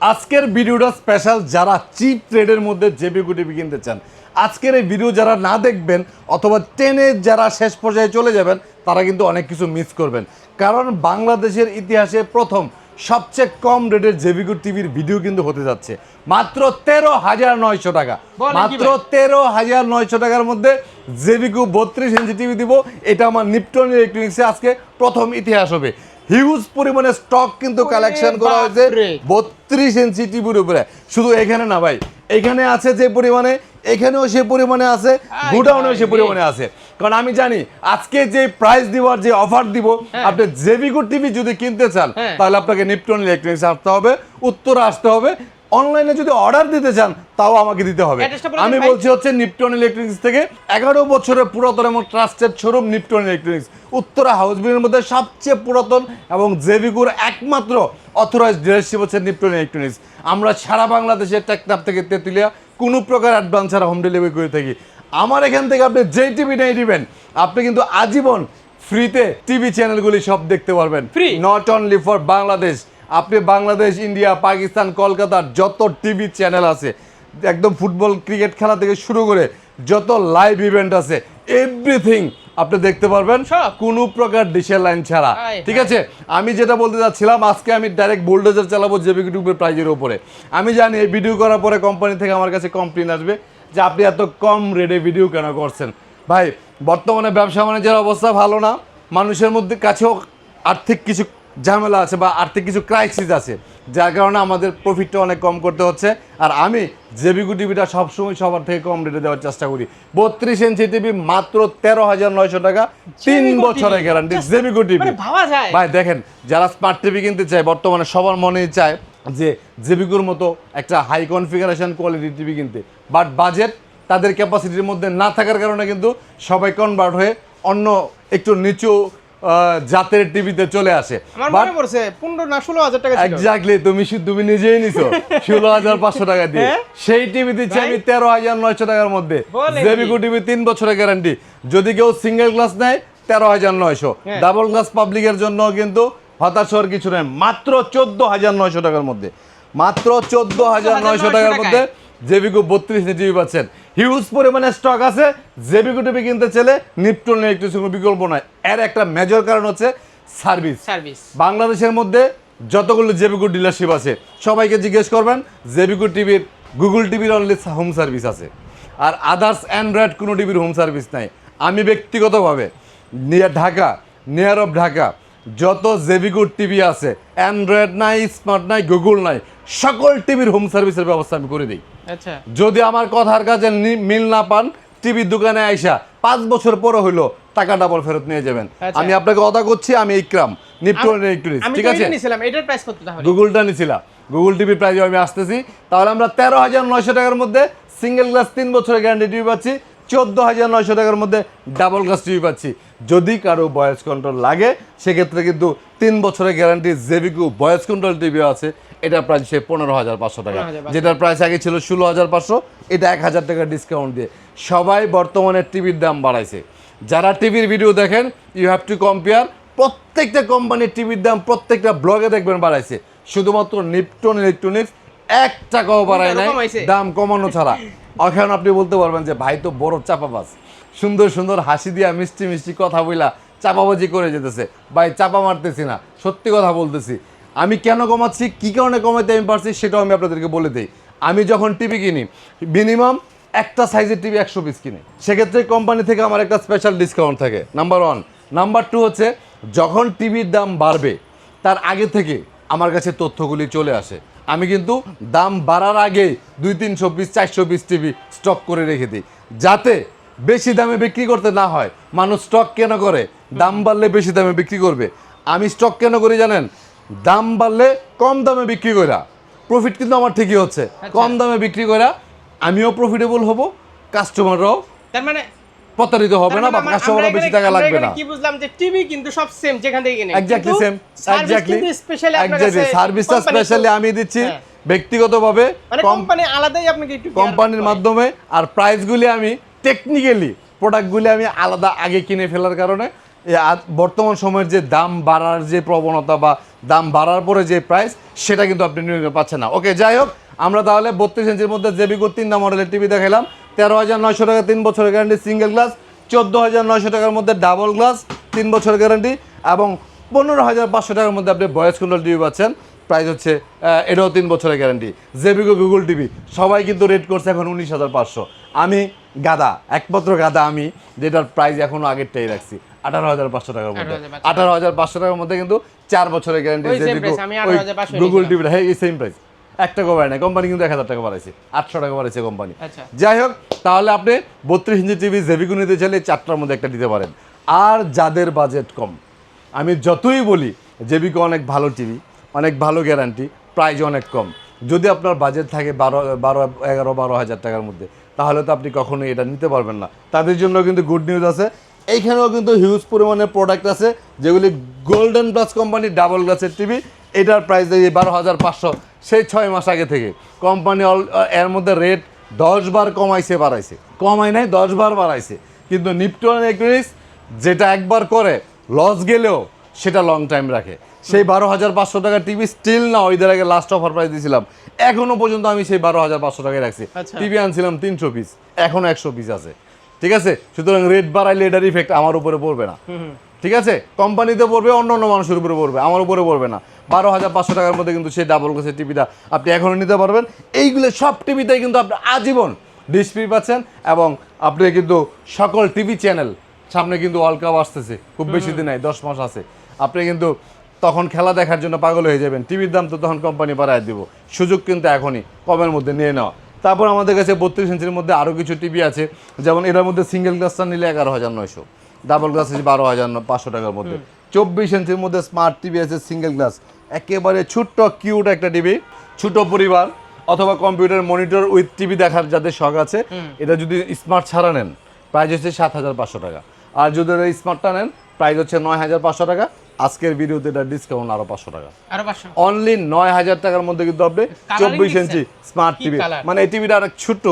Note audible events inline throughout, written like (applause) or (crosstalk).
আজকের ভিডিওটা স্পেশাল যারা চিপ রেটের মধ্যে জেবিকু টিভি কিনতে চান। আজকের এই ভিডিও যারা না দেখবেন অথবা টেনে যারা শেষ পর্যায়ে চলে যাবেন তারা কিন্তু অনেক কিছু মিস করবেন। কারণ বাংলাদেশের ইতিহাসে প্রথম সবচেয়ে কম রেটের জেবিকু টিভির ভিডিও কিন্তু হতে যাচ্ছে। মাত্র তেরো হাজার নয়শো টাকা। মাত্র তেরো হাজার নয়শো টাকার মধ্যে জেবিকু বত্রিশ ইঞ্চি টিভি দিব। এটা আমার নিপটন ইলেকট্রনিক্সে আজকে প্রথম ইতিহাস হবে। হিউজ পরিমাণে স্টক কিন্তু কালেকশন করা হয়েছে বত্রিশ ইঞ্চি টিভির উপরে শুধু এখানে না ভাই এখানে আছে যে পরিমাণে এখানেও সে পরিমাণে আছে গোডাউনেও সে পরিমাণে আছে কারণ আমি জানি আজকে যে প্রাইস দিবার যে অফার দিব হ্যাঁ। আপনি জেবিগুড টিভি যদি কিনতে চান হ্যাঁ। তাহলে আপনাকে নিপটন ইলেকট্রনিক্স আসতে হবে উত্তর আসতে হবে অনলাইনে যদি অর্ডার দিতে চান তাও আমাকে দিতে হবে। আমি বলছি হচ্ছে নিপটন ইলেকট্রনিক্স থেকে এগারো বছরের পুরাতন এবং trusted showroom Nipton electronics Uttara house বিল্ডিংয়ের মধ্যে সবচেয়ে পুরাতন এবং জেবিকুর একমাত্র অথরাইজ ডিলারশিপ হচ্ছে নিপটন ইলেকট্রনিক্স আমরা সারা বাংলাদেশের টেকনাপ থেকে তেতুলিয়া কোনো প্রকার অ্যাডভান্স ছাড়া হোম ডেলিভারি করে থাকি। আমার এখান থেকে আপনি যেই টিভি নেই দিবেন আপনি কিন্তু আজীবন ফ্রিতে টিভি চ্যানেলগুলি সব দেখতে পারবেন। Free not only for Bangladesh আপনি বাংলাদেশ ইন্ডিয়া পাকিস্তান কলকাতার যত টিভি চ্যানেল আছে একদম ফুটবল ক্রিকেট খেলা থেকে শুরু করে যত লাইভ ইভেন্ট আছে এভরিথিং আপনি দেখতে পারবেন? কোনো প্রকার ডিশের লাইন ছাড়া। ঠিক আছে? আমি যেটা বলতে চাচ্ছিলাম আজকে আমি ডাইরেক্ট বোল্ডেজার চালাবো জেবি ইউটিউবের প্রাইজের উপরে। আমি জানি এই ভিডিও করার পরে কোম্পানি থেকে আমার কাছে কমপ্লেন আসবে যে আপনি এত কম রেটে ভিডিও কেন করছেন। ভাই বর্তমানে ব্যবসা বাণিজ্যের অবস্থা ভালো না। মানুষের মধ্যে কাছেও আর্থিক কিছু ঝামেলা আছে বা আর্থিক কিছু ক্রাইসিস আছে যার কারণে আমাদের প্রফিটটা অনেক কম করতে হচ্ছে। আর আমি জেবিকু টিভিটা সবসময় সবার থেকে কম রেটে দেওয়ার চেষ্টা করি। বত্রিশ ইঞ্চি টিভি মাত্র তেরো হাজার নয়শো টাকা তিন বছরের গ্যারান্টি জেবিকু টিভি। মানে ভাই দেখেন যারা স্মার্ট টিভি কিনতে চায় বর্তমানে সবার মনেই চায় যে জেবিকুর মতো একটা হাই কনফিগারেশন কোয়ালিটি টিভি কিনতে। বাট বাজেট তাদের ক্যাপাসিটির মধ্যে না থাকার কারণে কিন্তু সবাই কনভার্ট হয়ে অন্য একটু নিচু জাতের টিভিতে চলে আসে। আমার মনে পড়ছে পনেরো না ষোলো হাজার টাকা ছিল। এক্স্যাক্টলি তুমি তুমি নিজেই নিছো। (laughs) ষোলো হাজার পাঁচশো টাকা দিয়ে। হ্যাঁ? সেই টিভি দিচ্ছি আমি টাকার মধ্যে। জেবিকু? টিভি তিন বছরের গ্যারান্টি যদি কেউ সিঙ্গেল গ্লাস নেয় তেরো হাজার নয়শো। হ্যাঁ। ডাবল গ্লাস পাবলিকের জন্য কিন্তু হতাশ হওয়ার কিছু নেই। মাত্র চোদ্দ হাজার নয়শো টাকার মধ্যে। মাত্র চোদ্দ হাজার নয়শো টাকার মধ্যে জেবিকু বত্রিশ টিভি পাচ্ছেন। হিউজ পরিমাণে স্টক আছে জেবিকু টিভি কিনতে চাইলে নিপটন ইলেকট্রিক কোনো বিকল্প নয়। এর একটা মেজর কারণ হচ্ছে সার্ভিস সার্ভিস বাংলাদেশের মধ্যে যতগুলো জেবিকু ডিলারশিপ আছে সবাইকে জিজ্ঞেস করবেন জেবিকু টিভির গুগল টিভির অনলি হোম সার্ভিস আছে। আর আদার্স অ্যান্ড্রয়েড কোনো টিভির হোম সার্ভিস নাই। আমি ব্যক্তিগতভাবে near Dhaka near of Dhaka যত জেবিকু টিভি আছে অ্যান্ড্রয়েড নাই স্মার্ট নাই গুগল নাই সকল টিভির হোম সার্ভিসের ব্যবস্থা আমি করে দিই। আচ্ছা। যদি আমার কথার কাছে মিল না পান টিভির দোকানে আইসা পাঁচ বছর পরে হইল টাকা ডাবল ফেরত নিয়ে যাবেন। আচ্ছা। আমি আপনাকে কথা করছি আমি ইকরাম নিপটন ইলেকট্রনিক্স ঠিক আছে? এটার প্রাইস কত তাহলে? গুগলটা নিছিলাম। গুগল টিভি প্রাইজে আমি আসতেছি। তাহলে আমরা তেরো হাজার নয়শো টাকার মধ্যে সিঙ্গেল গ্লাস তিন বছরের গ্যারান্টি টিভি পাচ্ছি। চোদ্দ হাজার নয়শো টাকার মধ্যে ডাবল গ্লাস টিভি পাচ্ছি। যদি কারও ভয়েস কন্ট্রোল লাগে সেক্ষেত্রে কিন্তু তিন বছরের গ্যারান্টি জেবিকু ভয়েস কন্ট্রোল টিভি আছে। এটার প্রাইস সে পনেরো হাজার পাঁচশো টাকা। 15,500 যেটার প্রাইস আগে ছিল ষোলো হাজার পাঁচশো এটা এক হাজার টাকা ডিসকাউন্ট দিয়ে। সবাই বর্তমানে টিভির দাম বাড়াইছে। যারা টিভির ভিডিও দেখেন ইউ হ্যাভ টু কম্পেয়ার প্রত্যেকটা কোম্পানির টিভির দাম প্রত্যেকটা ব্লগে দেখবেন বাড়াইছে। শুধুমাত্র নিপটন ইলেকট্রনিক্স এক টাকাও বাড়ায় নাই দাম কমানো ছাড়া। (laughs) এখন আপনি বলতে পারবেন যে ভাই তো বড় চাপাবাজ। সুন্দর সুন্দর হাসি দিয়া মিষ্টি মিষ্টি কথা বইলা চাপাবাজি করে যেতেছে। ভাই, চাপা মারতেছি না, সত্যি কথা বলতেছি। আমি কেন কমাচ্ছি, কি কারণে কমাইতে আমি পারছি সেটাও আমি আপনাদেরকে বলে দিই। আমি যখন টিভি কিনি, মিনিমাম একটা সাইজের টিভি একশো পিস কিনি। সেক্ষেত্রে কোম্পানি থেকে আমার একটা স্পেশাল ডিসকাউন্ট থাকে নাম্বার ওয়ান নাম্বার টু হচ্ছে, যখন টিভির দাম বাড়বে, তার আগে থেকে আমার কাছে তথ্যগুলি চলে আসে। আমি কিন্তু দাম বাড়ার আগে দুই তিনশো পিস চারশো পিস টিভি স্টক করে রেখে দিই। যাতে বেশি দামে বিক্রি করতে না হয়। মানুষ স্টক কেন করে? দাম বাড়লে বেশি দামে বিক্রি করবে। আমি স্টক কেন করি জানেন? দাম বাড়লে কম দামে বিক্রি করা প্রফিট কিন্তু আমার ঠিকই হচ্ছে। কম দামে বিক্রি করা আমিও প্রফিটেবল হব কাস্টমাররাও তার মানে প্রতারিত হবে না বা মানে কাস্টমাররা বেশি টাকা লাগবে না। কি বুঝলাম যে টিভি কিন্তু সব সেম যেখান থেকে কিনে। এক্স্যাক্টলি সেম এক্স্যাক্টলি স্পেশালি আপনার কাছে সার্ভিসটা স্পেশালি আমি দিচ্ছি হ্যাঁ। ব্যক্তিগতভাবে। মানে কোম্পানি আলাদাই আপনাকে একটু কোম্পানির মাধ্যমে আর প্রাইসগুলি আমি টেকনিক্যালি প্রোডাক্টগুলি আমি আলাদা আগে কিনে ফেলার কারণে বর্তমান সময়ের যে দাম বাড়ার যে প্রবণতা বা দাম বাড়ার পরে যে প্রাইস সেটা কিন্তু আপনি নিয়ে পাচ্ছেন না। ওকে যাই হোক আমরা তাহলে বত্রিশ ইঞ্চির মধ্যে জেবিকো তিনটা মডেলের টিভি দেখালাম তেরো হাজার নয়শো টাকা তিন বছরের গ্যারান্টি সিঙ্গেল গ্লাস চোদ্দ হাজার নয়শো টাকার মধ্যে ডাবল গ্লাস তিন বছরের গ্যারান্টি এবং পনেরো হাজার পাঁচশো টাকার মধ্যে আপনি ভয়েস কন্ট্রোল টিভি পাচ্ছেন। প্রাইস হচ্ছে এটাও তিন বছরের গ্যারান্টি জেবিকো গুগল টিভি সবাই কিন্তু রেট করছে এখন উনিশ হাজার পাঁচশো। আমি গাদা একমাত্র গাদা আমি যেটার প্রাইস এখনও আগেরটাই রাখছি আঠারো হাজার পাঁচশো টাকার মধ্যে। আঠারো হাজার পাঁচশো টাকার মধ্যে কিন্তু চার বছরের গ্যারান্টি 18,500 গুগল। টিভিটা হ্যাঁ এই সেম প্রাইস এক টাকা বাড়ে না কোম্পানি কিন্তু এক হাজার টাকা বাড়াইছে আটশো টাকা বাড়াইছে কোম্পানি। আচ্ছা। যাই হোক তাহলে আপনি বত্রিশ ইঞ্চি টিভি জেবিকো নিতে চাইলে চারটার মধ্যে একটা দিতে পারেন। আর যাদের বাজেট কম আমি যতই বলি জেবিকো অনেক ভালো টিভি অনেক ভালো গ্যারান্টি প্রাইজ অনেক কম। যদি আপনার বাজেট থাকে বারো বারো এগারো বারো হাজার টাকার মধ্যে তাহলে তো আপনি কখনোই এটা নিতে পারবেন না। তাদের জন্য কিন্তু গুড নিউজ আছে। এইখানেও কিন্তু হিউজ পরিমাণের প্রোডাক্ট আছে যেগুলি গোল্ডেন প্লাস কোম্পানি ডাবল গ্লাসের টিভি এটার প্রাইস দিয়ে বারো হাজার পাঁচশো সেই ছয় মাস আগে থেকে। কোম্পানি অল এর মধ্যে রেট দশ বার কমাইছে বাড়াইছে। কমাই নাই দশ বার বাড়াইছে। কিন্তু নিপটন একুরিস যেটা একবার করে লস গেলেও সেটা লং টাইম রাখে। সেই বারো হাজার পাঁচশো টাকা টিভি স্টিল না ওইদের আগে লাস্ট অফার প্রাইস দিয়েছিলাম এখনও পর্যন্ত আমি সেই বারো হাজার পাঁচশো টাকায় রাখছি। আচ্ছা। টিভি আনছিলাম তিনশো পিস এখনও একশো পিস আছে। ঠিক আছে? সুতরাং রেট বাড়াইলে এটার ইফেক্ট আমার উপরে পড়বে না। ঠিক আছে? কোম্পানিতে পড়বে অন্য অন্য মানুষের উপরে পড়বে আমার উপরে পড়বে না। বারো হাজার পাঁচশো টাকার মধ্যে কিন্তু সেই ডাবল গ্লাসের টিভিটা আপনি এখনও নিতে পারবেন। এইগুলো সব টিভিতেই কিন্তু আপনি আজীবন ডিসপ্লে পাচ্ছেন এবং আপনি কিন্তু সকল টিভি চ্যানেল সামনে কিন্তু ওয়ার্ল্ড কাপ আসতেছে। খুব বেশি দিন নাই দশ মাস আছে। আপনি কিন্তু তখন খেলা দেখার জন্য পাগল হয়ে যাবেন। টিভির দাম তো তখন কোম্পানি বাড়ায় দিব। সুযোগ কিন্তু এখনই কমের মধ্যে নিয়ে নেওয়া। তারপর আমাদের কাছে বত্রিশ ইঞ্চির মধ্যে আরও কিছু টিভি আছে। যেমন এটার মধ্যে সিঙ্গেল গ্লাসটা নিলে এগারো হাজার নয়শো। ডাবল গ্লাস আছে বারো হাজার পাঁচশো টাকার মধ্যে। চব্বিশ ইঞ্চির মধ্যে স্মার্ট টিভি আছে সিঙ্গেল গ্লাস একেবারে ছোট্ট কিউট একটা টিভি ছোট পরিবার অথবা কম্পিউটার মনিটর উইথ টিভি দেখার যাদের শখ আছে এটা যদি স্মার্ট ছাড়া নেন প্রাইস হচ্ছে সাত হাজার পাঁচশো টাকা। আর যদি স্মার্টটা নেন প্রাইস হচ্ছে নয় হাজার পাঁচশো টাকা। আজকের ভিডিওতে এটা ডিসকাউন্ট আরও পাঁচশো টাকা। আরও অনলি নয় হাজার টাকার মধ্যে কিন্তু আপনি চব্বিশ ইঞ্চি স্মার্ট টিভি মানে এই টিভিটা অনেক ছোট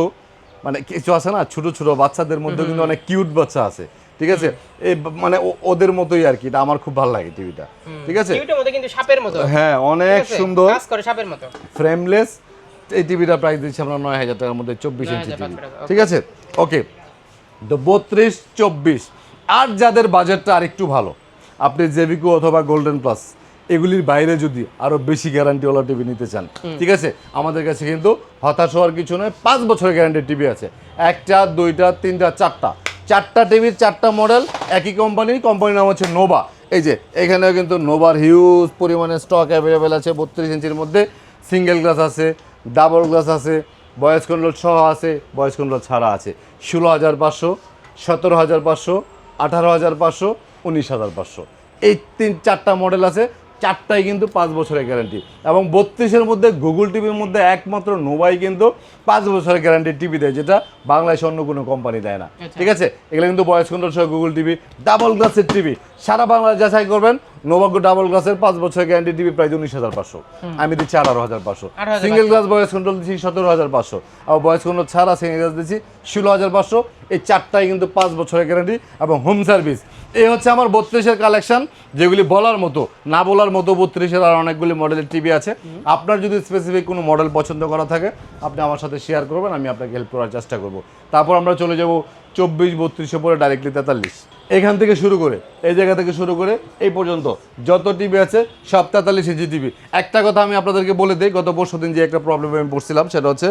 মানে কিছু আছে না ছোট ছোট বাচ্চাদের মধ্যে কিন্তু অনেক কিউট বাচ্চা আছে। ঠিক আছে? এই মানে ওদের মতোই আর কি। এটা আমার খুব ভালো লাগে টিভিটা। ঠিক আছে? টিভিটার কিন্তু সাপের মতো। হ্যাঁ অনেক সুন্দর। কাজ করে সাপের মতো। ফ্রেমলেস এই টিভিটা প্রাইস দিচ্ছি আমরা নয় হাজার টাকার মধ্যে চব্বিশ ইঞ্চি টিভি। ঠিক আছে? ওকে বত্রিশ চব্বিশ। আর যাদের বাজেটটা আরেকটু ভালো আপনি জেভিকো অথবা গোল্ডেন প্লাস এগুলির বাইরে যদি আরও বেশি গ্যারান্টিওয়ালা টিভি নিতে চান ঠিক আছে? আমাদের কাছে কিন্তু হতাশ হওয়ার কিছু নয় পাঁচ বছরের গ্যারান্টি টিভি আছে। একটা দুইটা তিনটা চারটা। চারটা টিভির চারটা মডেল, একই কোম্পানির কোম্পানির নাম হচ্ছে নোভা এই যে, এখানেও কিন্তু নোভার হিউজ পরিমাণে স্টক অ্যাভেলেবেল আছে, বত্রিশ ইঞ্চির মধ্যে। সিঙ্গেল গ্লাস আছে ডাবল গ্লাস আছে বয়স কন্ট্রোল সহ আছে বয়স কন্ট্রোল ছাড়া আছে। ষোলো হাজার পাঁচশো, সতেরো হাজার পাঁচশো, আঠারো হাজার পাঁচশো, উনিশ হাজার পাঁচশো। এই তিন, চারটা মডেল আছে চারটাই কিন্তু পাঁচ বছরের গ্যারান্টি এবং বত্রিশের মধ্যে গুগল টিভির মধ্যে একমাত্র নোবাই কিন্তু পাঁচ বছরের গ্যারান্টি টিভি দেয় যেটা বাংলাদেশে অন্য কোনো কোম্পানি দেয় না। আচ্ছা। ঠিক আছে? এগুলো কিন্তু বয়স কন্ট্রোল সহ গুগল টিভি ডাবল গ্লাসের টিভি সারা বাংলাদেশ যাচাই করবেন নোভাগ্য ডাবল গ্লাসের পাঁচ বছরের গ্যারান্টি টিভি প্রায় উনিশ হাজার পাঁচশো। আমি দিচ্ছি আঠারো হাজার পাঁচশো। সিঙ্গেল গ্লাস ভয়েস কন্ট্রোল দিচ্ছি সতেরো হাজার পাঁচশো। আর ভয়েস কন্ট্রোল ছাড়া সিঙ্গেল গ্লাস দিচ্ছি ষোলো হাজার পাঁচশো। এই চারটাই কিন্তু পাঁচ বছরের গ্যারান্টি এবং হোম সার্ভিস এই হচ্ছে আমার বত্রিশের কালেকশন যেগুলি বলার মতো না বলার মতো বত্রিশের আর অনেকগুলি মডেলের টিভি আছে। আপনার যদি স্পেসিফিক কোনো মডেল পছন্দ করা থাকে আপনি আমার সাথে শেয়ার করবেন আমি আপনাকে হেল্প করার চেষ্টা করব। তারপর আমরা চলে যাব চব্বিশ, বত্রিশে পরে ডাইরেক্টলি তেতাল্লিশ। এখান থেকে শুরু করে, এই জায়গা থেকে শুরু করে, এই পর্যন্ত যত টিভি আছে, সব তেতাল্লিশ ইঞ্চি টিভি একটা কথা আমি আপনাদেরকে বলে দিই, গত পরশু দিন যে একটা প্রবলেম আমি পড়ছিলাম, সেটা হচ্ছে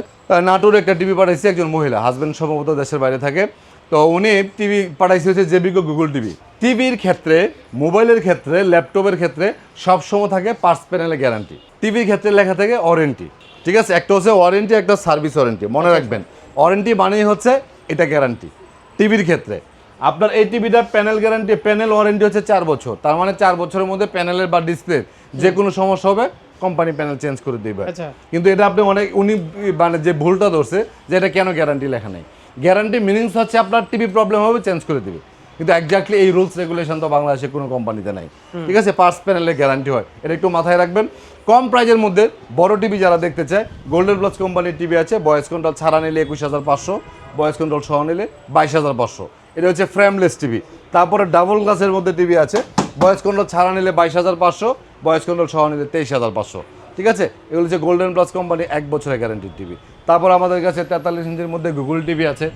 নাটোর একটা টিভি পাঠাইছি একজন মহিলা হাজব্যান্ড সম্ভবত দেশের বাইরে থাকে। তো উনি টিভি পাঠাইছে হচ্ছে জেবিকো গুগল টিভি টিভির ক্ষেত্রে মোবাইলের ক্ষেত্রে ল্যাপটপের ক্ষেত্রে সবসময় থাকে পার্স প্যানেলের গ্যারান্টি টিভির ক্ষেত্রে লেখা থাকে ওয়ারেন্টি ঠিক আছে? একটা হচ্ছে ওয়ারেন্টি একটা সার্ভিস ওয়ারেন্টি মনে রাখবেন ওয়ারেন্টি মানেই হচ্ছে এটা গ্যারান্টি টিভির ক্ষেত্রে। আপনার এই টিভিটা প্যানেল গ্যারান্টি প্যানেল ওয়ারেন্টি হচ্ছে চার বছর। তার মানে চার বছরের মধ্যে প্যানেলের বা ডিসপ্লে যে কোনো সমস্যা হবে কোম্পানি প্যানেল চেঞ্জ করে দিবে। আচ্ছা। কিন্তু এটা আপনি অনেক উনি মানে যে ভুলটা ধরছে যে এটা কেন গ্যারান্টি লেখা নেই। গ্যারান্টি মিনিংস হচ্ছে আপনার টিভি প্রবলেম হবে চেঞ্জ করে দিবে। কিন্তু এক্স্যাক্টলি এই রুলস রেগুলেশন তো বাংলাদেশে কোনো কোম্পানিতে নাই। ঠিক আছে? পার্স প্যানেলের গ্যারান্টি হয়। এটা একটু মাথায় রাখবেন। কম প্রাইজের মধ্যে বড় টিভি যারা দেখতে চায় গোল্ডেন প্লাস কোম্পানির টিভি আছে ভয়েস কন্ট্রোল ছাড়া নিলে একুশ হাজার পাঁচশো। ভয়েস কন্ট্রোল সহ নিলে বাইশ হাজার পাঁচশো। এটা হচ্ছে ফ্রেমলেস টিভি তারপরে ডাবল গ্লাসের মধ্যে টিভি আছে। বয়স কন্ট্রোল ছাড়া নিলে বাইশ হাজার পাঁচশো বয়স কন্ট্রোল সহ নিলে তেইশ হাজার পাঁচশো। ঠিক আছে? এগুলো হচ্ছে গোল্ডেন প্লাস কোম্পানি এক বছরের গ্যারান্টির টিভি তারপর আমাদের কাছে তেতাল্লিশ ইঞ্চির মধ্যে গুগল টিভি আছে।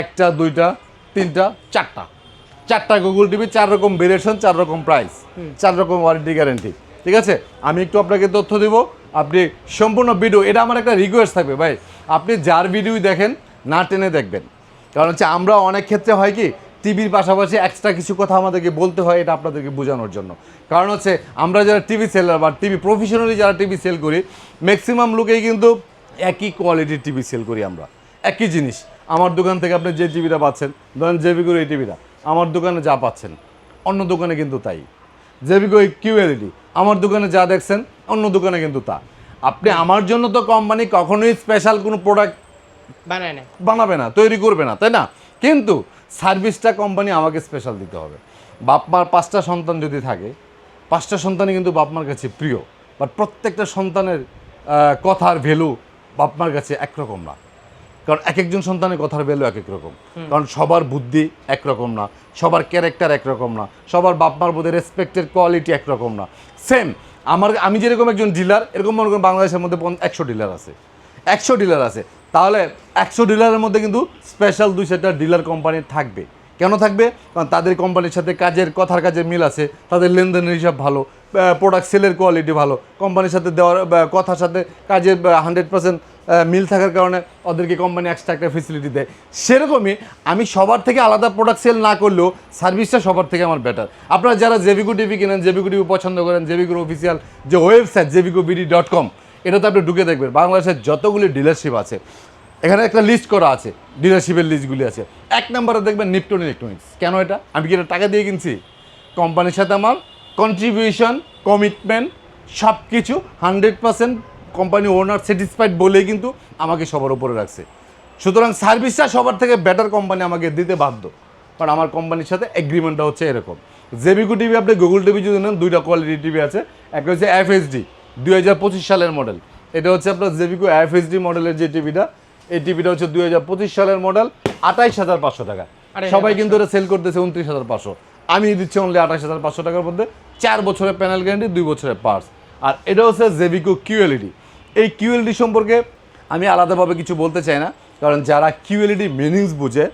একটা দুইটা তিনটা চারটা। চারটা গুগল টিভি চার রকম ভেরিয়েশন চার রকম প্রাইস চার রকম ওয়ারেন্টি গ্যারেন্টি ঠিক আছে? আমি একটু আপনাকে তথ্য দিব। আপনি সম্পূর্ণ ভিডিও এটা আমার একটা রিকোয়েস্ট থাকবে। ভাই আপনি যার ভিডিওই দেখেন না টেনে দেখবেন। কারণ হচ্ছে আমরা অনেক ক্ষেত্রে হয় কি, টিভির পাশাপাশি এক্সট্রা কিছু কথা আমাদেরকে বলতে হয় এটা আপনাদেরকে বোঝানোর জন্য। কারণ হচ্ছে আমরা যারা টিভি সেলার বা টিভি প্রফেশনালি যারা টিভি সেল করি ম্যাক্সিমাম লোকেই কিন্তু একই কোয়ালিটির টিভি সেল করি আমরা। একই জিনিস। আমার দোকান থেকে আপনি যে টিভিটা পাচ্ছেন, ধরেন জেবিকোর এই টিভিটা, আমার দোকানে যা পাচ্ছেন, অন্য দোকানে কিন্তু তাই। জেবিকো এই কিউএলইডি আমার দোকানে যা দেখছেন, অন্য দোকানে কিন্তু তা। আপনি আমার জন্য তো কোম্পানি কখনোই স্পেশাল কোনো প্রোডাক্ট বানায় না বানাবে না তৈরি করবে না তাই না? কিন্তু সার্ভিসটা কোম্পানি আমাকে স্পেশাল দিতে হবে। বাপ মার পাঁচটা সন্তান যদি থাকে পাঁচটা সন্তানই কিন্তু বাপ মার কাছে প্রিয় বাট প্রত্যেকটা সন্তানের কথার ভ্যালু বাপ মার কাছে একরকম না। কারণ এক একজন সন্তানের কথার ভ্যালু এক এক রকম কারণ সবার বুদ্ধি একরকম না সবার ক্যারেক্টার একরকম না সবার বাপ মার প্রতি রেসপেক্টের কোয়ালিটি একরকম না। সেম আমার আমি যেরকম একজন ডিলার এরকম মনে করেন বাংলাদেশের মধ্যে একশো ডিলার আছে। একশো ডিলার আছে। তাহলে একশো ডিলারের মধ্যে কিন্তু স্পেশাল দুই চারটা ডিলার কোম্পানি থাকবে। কেন থাকবে? কারণ তাদের কোম্পানির সাথে কাজের, কথার কাজের মিল আছে, তাদের লেনদেনের হিসাব ভালো প্রোডাক্ট সেলের কোয়ালিটি ভালো কোম্পানির সাথে দেওয়ার কথার সাথে কাজের হান্ড্রেড পার্সেন্ট মিল থাকার কারণে ওদেরকে কোম্পানি এক্সট্রা একটা ফেসিলিটি দেয়। সেরকমই আমি সবার থেকে আলাদা প্রোডাক্ট সেল না করলেও সার্ভিসটা সবার থেকে আমার বেটার আপনারা যারা জেবিকো টিভি কেনেন জেবিকো টিভি পছন্দ করেন জেবিকোর অফিসিয়াল যে ওয়েবসাইট জেবিকো বিডি ডট কম এটাতে আপনি ঢুকে দেখবেন, বাংলাদেশের যতগুলি ডিলারশিপ আছে, এখানে একটা লিস্ট করা আছে ডিলারশিপের লিস্টগুলি আছে। এক নম্বরে দেখবেন নিপটন ইলেকট্রনিক্স কেন এটা? আমি কি এটা টাকা দিয়ে কিনছি? কোম্পানির সাথে আমার কন্ট্রিবিউশন কমিটমেন্ট সব কিছু hundred percent company owner satisfied বলেই কিন্তু আমাকে সবার উপরে রাখছে। সুতরাং সার্ভিসটা সবার থেকে বেটার কোম্পানি আমাকে দিতে বাধ্য। কারণ আমার কোম্পানির সাথে এগ্রিমেন্টটা হচ্ছে এরকম। জেবিকো টিভি আপনি গুগল টিভি যদি নেন, দুইটা কোয়ালিটি টিভি আছে। একটা হচ্ছে এফএসডি দুই পঁচিশ সালের মডেল। এটা হচ্ছে আপনার জেবিকো এফএসডি মডেলের যে টিভিটা এই টিভিটা হচ্ছে দুই হাজার পঁচিশ সালের মডেল আঠাইশ হাজার পাঁচশো টাকা। 28,500 সবাই কিন্তু এটা সেল করতেছে উনত্রিশ হাজার পাঁচশো। আমি দিচ্ছি অনলি আঠাশ হাজার পাঁচশো টাকার মধ্যে চার বছরের প্যানেল গ্যারান্টি দুই বছরের পার্স আর এটা হচ্ছে জেভিকো কিউএলইডি এই কিউএলডি সম্পর্কে আমি আলাদাভাবে কিছু বলতে চাই না কারণ যারা কিউএলইডি মিনিংস বুঝে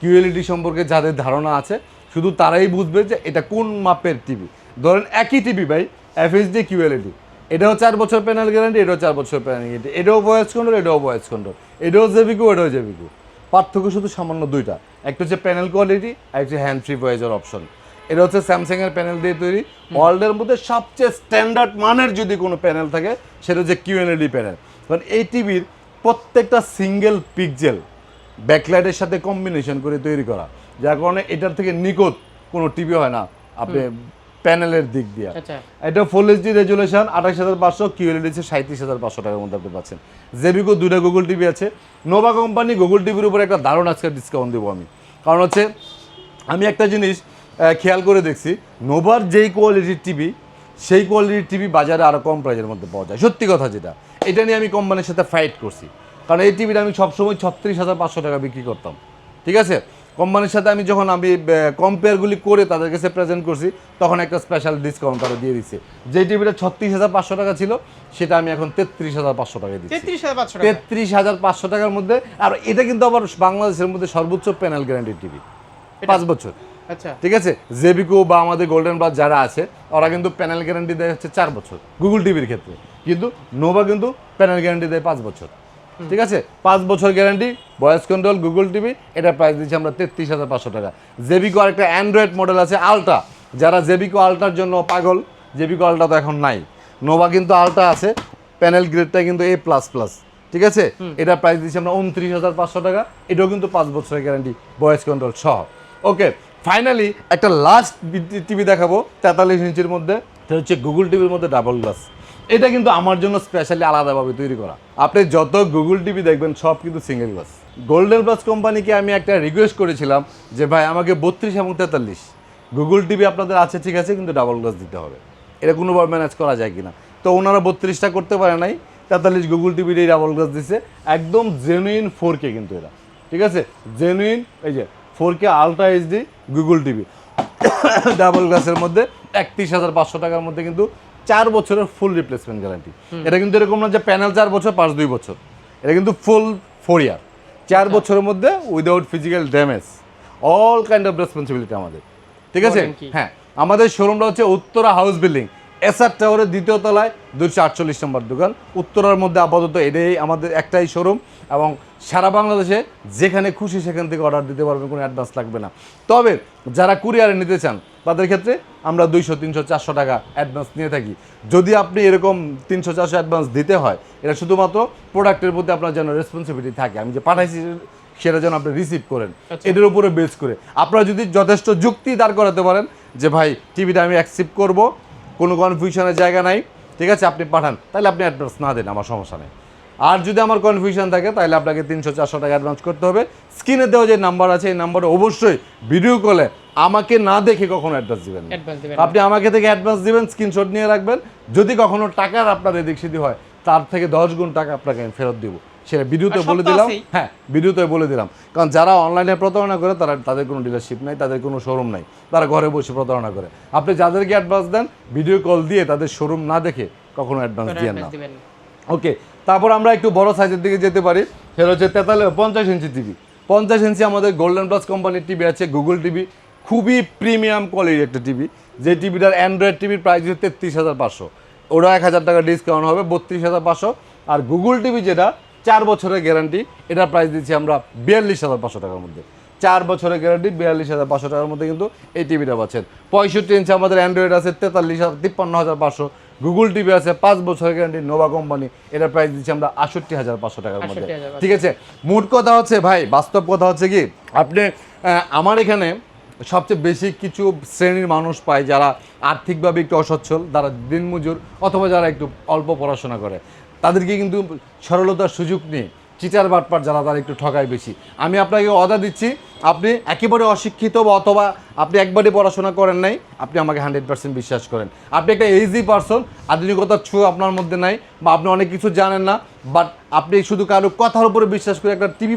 কিউএলইডি সম্পর্কে যাদের ধারণা আছে শুধু তারাই বুঝবে যে এটা কোন মাপের টিভি। ধরেন একই টিভি ভাই এফএসডি কিউএলইডি এটাও চার বছর প্যানেল গ্যারান্টি এটাও চার বছর প্যানেল গ্যারান্টি এটাও ভয়েস কন্ট্রোল এটাও ভয়েস কন্ট্রোল এটাও জেবিকো এটাও জেবিকো পার্থক্য শুধু সামান্য দুইটা। একটা হচ্ছে প্যানেল কোয়ালিটি আর একটা হ্যান্ড ফ্রি ভয়েসের অপশন এটা হচ্ছে স্যামসাং এর প্যানেল দিয়ে তৈরি। ওয়ার্ল্ডের মধ্যে সবচেয়ে স্ট্যান্ডার্ড মানের যদি কোনো প্যানেল থাকে সেটা হচ্ছে কিউএনএডি প্যানেল কারণ এই টিভির প্রত্যেকটা সিঙ্গেল পিকজেল ব্যাকলাইটের সাথে কম্বিনেশন করে তৈরি করা। যার কারণে এটার থেকে নিকট কোনো টিভি হয় না। আপনি প্যানেলের দিক দিয়ে। আচ্ছা। এটা ফুল এইচডি রেজুলেশন আঠাশ হাজার পাঁচশো কিউএলইডি হচ্ছে সাঁত্রিশ হাজার পাঁচশো টাকার মধ্যে আপনি পাচ্ছেন। জেবিকো দুইটা গুগল টিভি আছে। নোভা কোম্পানি গুগল টিভির উপরে একটা দারুণ আজকে ডিসকাউন্ট দেবো আমি। কারণ হচ্ছে আমি একটা জিনিস খেয়াল করে দেখছি নোভার যেই কোয়ালিটির টিভি সেই কোয়ালিটির টিভি বাজারে আরও কম প্রাইজের মধ্যে পাওয়া যায়। সত্যি কথা যেটা। এটা নিয়ে আমি কোম্পানির সাথে ফাইট করছি। কারণ এই টিভিটা আমি সবসময় ছত্রিশ হাজার পাঁচশো টাকা বিক্রি করতাম। ঠিক আছে? কোম্পানির সাথে আমি যখন আমি কম্পেয়ারগুলি করে তাদের কাছে প্রেজেন্ট করছি তখন একটা স্পেশাল ডিসকাউন্ট তারা দিয়ে দিচ্ছে। যে টিভিটা ছত্রিশ হাজার পাঁচশো টাকা ছিল সেটা আমি এখন তেত্রিশ হাজার পাঁচশো টাকায় দিচ্ছি। তেত্রিশ হাজার পাঁচশো টাকা। তেত্রিশ হাজার পাঁচশো টাকার মধ্যে আর এটা কিন্তু আবার বাংলাদেশের মধ্যে সর্বোচ্চ প্যানেল গ্যারান্টি টিভি পাঁচ বছর। আচ্ছা। ঠিক আছে? জেবিকো বা আমাদের গোল্ডেন প্লাস যারা আছে ওরা কিন্তু প্যানেল গ্যারান্টি দেয় হচ্ছে চার বছর গুগল টিভির ক্ষেত্রে। কিন্তু নোভা কিন্তু প্যানেল গ্যারান্টি দেয় পাঁচ বছর। ঠিক আছে? পাঁচ বছর guarantee voice control Google TV এটা প্রাইস দিচ্ছি আমরা তেত্রিশ হাজার পাঁচশো টাকা। জেবিকো আরেকটা অ্যান্ড্রয়েড মডেল আছে আলটা যারা জেবিকো আলটার জন্য পাগল জেবিকো আলটা তো এখন নাই। নোভা কিন্তু আলটা আছে প্যানেল গ্রেডটা কিন্তু এ প্লাস প্লাস ঠিক আছে? এটা প্রাইস দিচ্ছি আমরা উনত্রিশ হাজার পাঁচশো টাকা। এটাও কিন্তু পাঁচ বছরের গ্যারান্টি ভয়েস কন্ট্রোল সহ। ওকে ফাইনালি একটা লাস্ট টিভি দেখাবো তেতাল্লিশ ইঞ্চির মধ্যে। এটা হচ্ছে গুগল টিভির মধ্যে ডাবল গ্লাস এটা কিন্তু আমার জন্য স্পেশালি আলাদাভাবে তৈরি করা। আপনি যত গুগল টিভি দেখবেন, সব কিন্তু সিঙ্গেল গ্লাস গোল্ডেন প্লাস কোম্পানিকে আমি একটা রিকোয়েস্ট করেছিলাম যে, ভাই, আমাকে বত্রিশ এবং তেতাল্লিশ। গুগল টিভি আপনাদের আছে, ঠিক আছে, কিন্তু ডাবল গ্লাস দিতে হবে। এটা কোনোভাবে ম্যানেজ করা যায় কিনা? তো ওনারা বত্রিশটা করতে পারে নাই, তেতাল্লিশ গুগল টিভির এই ডাবল গ্লাস দিছে। একদম জেনুইন ফোর কে কিন্তু এরা। ঠিক আছে? জেনুইন এই যে four K ultra HD Google TV double গ্লাসের মধ্যে একত্রিশ হাজার পাঁচশো টাকার মধ্যে কিন্তু চার বছরের ফুল রিপ্লেসমেন্ট গ্যারান্টি এটা কিন্তু এরকম না যে প্যানেল চার বছর পাঁচ দুই বছর। এটা কিন্তু ফুল ফোর ইয়ার চার বছরের মধ্যে without physical damage all kind of responsibility আমাদের। ঠিক আছে? হ্যাঁ। আমাদের শোরুমটা হচ্ছে উত্তরা হাউস বিল্ডিং এসআর টাওয়ারের দ্বিতীয় তলায় দুশো আটচল্লিশ নম্বর দোকান। উত্তরার মধ্যে আপাতত এটাই আমাদের একটাই শোরুম এবং সারা বাংলাদেশে যেখানে খুশি সেখান থেকে অর্ডার দিতে পারবেন কোনো অ্যাডভান্স লাগবে না। তবে যারা কুরিয়ারে নিতে চান তাদের ক্ষেত্রে আমরা দুইশো তিনশো চারশো টাকা অ্যাডভান্স নিয়ে থাকি। যদি আপনি এরকম তিনশো চারশো অ্যাডভান্স দিতে হয় এটা শুধুমাত্র প্রোডাক্টের প্রতি আপনার যেন রেসপন্সিবিলিটি থাকে। আমি যে পাঠাইছি সেটা যেন আপনি রিসিভ করেন। এটার উপরে বেস করে। আপনারা যদি যথেষ্ট যুক্তি দাঁড় করাতে পারেন যে ভাই টিভিটা আমি অ্যাকসেপ্ট করব কোনো কনফিউশনের জায়গা নাই। ঠিক আছে আপনি পাঠান। তাহলে আপনি অ্যাডভান্স না দেন আমার সমস্যা নেই। আর যদি আমার কনফিউশন থাকে তাহলে আপনাকে তিনশো চারশো টাকা অ্যাডভান্স করতে হবে। স্ক্রিনে দেওয়া যে নাম্বার আছে এই নাম্বারে অবশ্যই ভিডিও কলে আমাকে না দেখে কখনো অ্যাডভান্স দিবেন আপনি আমাকে থেকে অ্যাডভান্স দিবেন স্ক্রিনশট নিয়ে রাখবেন। যদি কখনো টাকার আপনার এদিক সেদিক হয় তার থেকে দশ গুণ টাকা আপনাকে আমি ফেরত দিব। সেটা ভিডিওতে সব বলে দিলাম হ্যাঁ ভিডিওতে বলে দিলাম। কারণ যারা অনলাইনে প্রতারণা করে তারা তাদের কোনো ডিলারশিপ নাই তাদের কোনো শোরুম নাই। তারা ঘরে বসে প্রতারণা করে। আপনি যাদেরকে অ্যাডভান্স দেন ভিডিও কল দিয়ে তাদের শোরুম না দেখে কখনো অ্যাডভান্স দিয়ে না। না। ওকে তারপর আমরা একটু বড় সাইজের দিকে যেতে পারি। সেটা হচ্ছে তেতাল্লিশ পঞ্চাশ ইঞ্চি টিভি পঞ্চাশ ইঞ্চি আমাদের গোল্ডেন প্লাস কোম্পানির টিভি আছে গুগল টিভি খুবই প্রিমিয়াম কোয়ালিটির একটা টিভি যে টিভিটার অ্যান্ড্রয়েড টিভির প্রাইস হচ্ছে তেত্রিশ হাজার পাঁচশো। ওরা এক হাজার টাকা ডিসকাউন্ট হবে বত্রিশ হাজার পাঁচশো। আর গুগল টিভি যেটা চার বছরের গ্যারান্টি এটার প্রাইস দিচ্ছি আমরা বিয়াল্লিশ হাজার পাঁচশো টাকার মধ্যে। চার বছরের গ্যারান্টি বিয়াল্লিশ হাজার পাঁচশো টাকার মধ্যে কিন্তু এই টিভিটা পাচ্ছেন। পঁয়ষট্টি ইঞ্চি আমাদের অ্যান্ড্রয়েড আছে তেতাল্লিশ হাজার তিপ্পান্ন হাজার পাঁচশো। গুগল টিভি আছে পাঁচ বছরের গ্যারান্টি নোভা কোম্পানি এটার প্রাইস দিচ্ছি আমরা আষট্টি হাজার পাঁচশো টাকার মধ্যে। ঠিক আছে? মোট কথা হচ্ছে ভাই বাস্তব কথা হচ্ছে কি আপনি আমার এখানে সবচেয়ে বেশি কিছু শ্রেণির মানুষ পায় যারা আর্থিকভাবে একটু অসচ্ছল যারা দিনমজুর অথবা যারা একটু অল্প পড়াশোনা করে। তাদেরকে কিন্তু সরলতার সুযোগ নিয়ে চিটার বাটপার যারা, তারা একটু ঠকায় বেশি। আমি আপনাকে অর্ডার দিচ্ছি, আপনি একেবারে অশিক্ষিত বা অথবা আপনি একবারে পড়াশোনা করেন নাই, আপনি আমাকে হান্ড্রেড পার্সেন্ট বিশ্বাস করেন। আপনি একটা ইজি পারসন আধুনিকতার ছো আপনার মধ্যে নাই বা আপনি অনেক কিছু জানেন না বাট আপনি শুধু কারও কথার উপরে বিশ্বাস করে একটা টিভি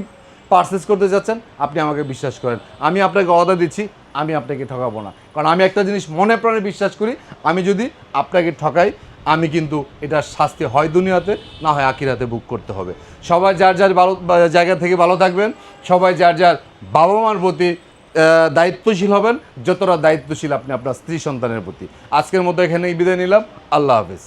পারচেস করতে যাচ্ছেন, আপনি আমাকে বিশ্বাস করেন। আমি আপনাকে অর্ডার দিচ্ছি, আমি আপনাকে ঠকাবো না। কারণ আমি একটা জিনিস মনে প্রাণে বিশ্বাস করি, আমি যদি আপনাকে ঠকাই আমি কিন্তু এটা শাস্তি হয় দুনিয়াতে, না হয় আকিরাতে বুক করতে হবে। সবাই যার যার ভালো জায়গা থেকে ভালো থাকবেন, সবাই যার যার বাবা মার প্রতি দায়িত্বশীল হবেন, যতটা দায়িত্বশীল আপনি আপনার স্ত্রী সন্তানের প্রতি। আজকের মতো এখানেই বিদায় নিলাম, আল্লাহ হাফেজ।